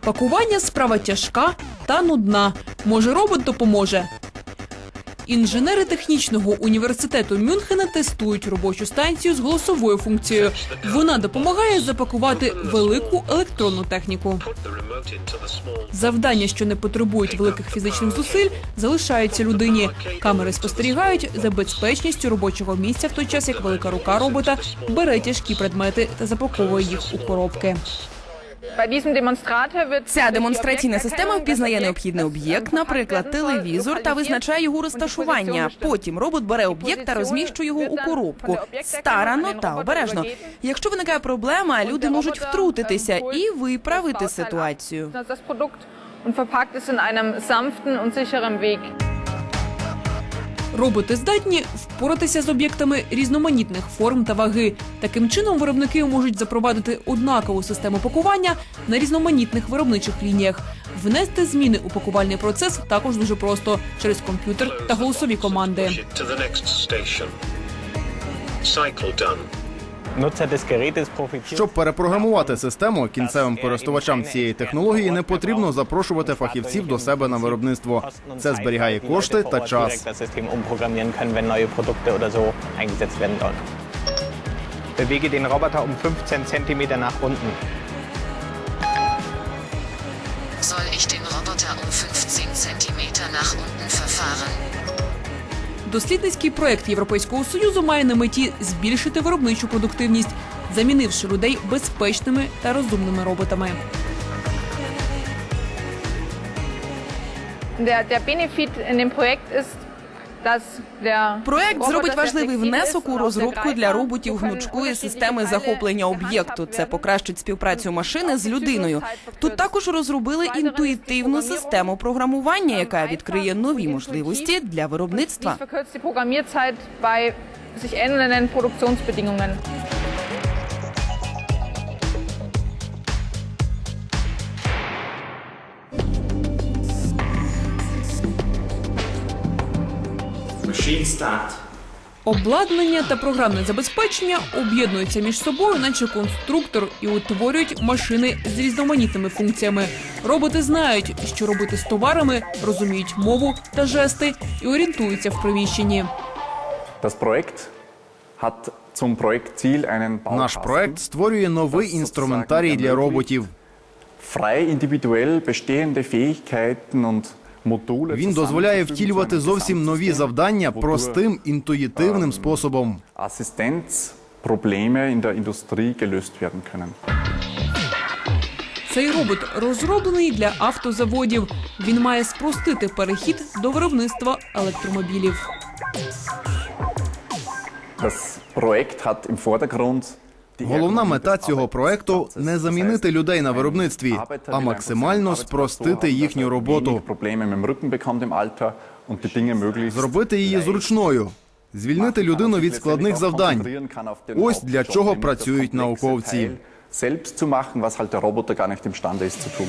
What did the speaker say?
Пакування справа тяжка та нудна. Може, робот допоможе. Інженери технічного університету Мюнхена тестують робочу станцію з голосовою функцією. Вона допомагає запакувати велику електронну техніку. Завдання, що не потребують великих фізичних зусиль, залишаються людині. Камери спостерігають за безпечністю робочого місця в той час, як велика рука робота бере тяжкі предмети та запаковує їх у коробки. Ця демонстраційна система впізнає необхідний об'єкт, наприклад, телевізор, та визначає його розташування. Потім робот бере об'єкт та розміщує його у коробку. старано та обережно. Якщо виникає проблема, люди можуть втрутитися і виправити ситуацію. das Роботи здатні впоратися з об'єктами різноманітних форм та ваги. Таким чином, виробники можуть запровадити однакову систему пакування на різноманітних виробничих лініях. Внести зміни у пакувальний процес також дуже просто через комп'ютер та голосові команди. Щоб перепрограмувати систему кінцевим користувачам цієї технології не потрібно запрошувати фахівців до себе на виробництво. Це зберігає кошти та час. Bewege den Roboter um 15 Zentimeter nach unten. Soll ich den Roboter um 15 cm nach unten verfahren? Дослідницький проект Європейського союзу має на меті збільшити виробничу продуктивність, замінивши людей безпечними та розумними роботами. Der, der Benefit in dem Projekt ist, Проект зробить важливий внесок у розробку для роботів гнучкої системи захоплення об'єкту. Це покращить співпрацю машини з людиною. Тут також розробили інтуїтивну систему програмування, яка відкриє нові можливості для виробництва. Обладнання та програмне забезпечення об'єднуються між собою, наче конструктор, і утворюють машини з різноманітними функціями. Роботи знають, що робити з товарами, розуміють мову та жести і орієнтуються в приміщенні. Наш проект створює новий інструментарій для роботів. frei individuell bestehende Fähigkeiten und Він дозволяє втілювати зовсім нові завдання простим інтуїтивним способом. Assistenzprobleme in der Industrie gelöst werden können. Цей робот розроблений для автозаводів. Він має спростити перехід до виробництва електромобілів. Das Projekt hat im Vordergrund Головна мета цього проекту не замінити людей на виробництві, а максимально спростити їхню er роботу, зробити її зручною, звільнити людину від складних завдань. Ось для чого працюють науковці. Selbst zu machen, was halt der Roboter gar nicht imstande ist zu tun.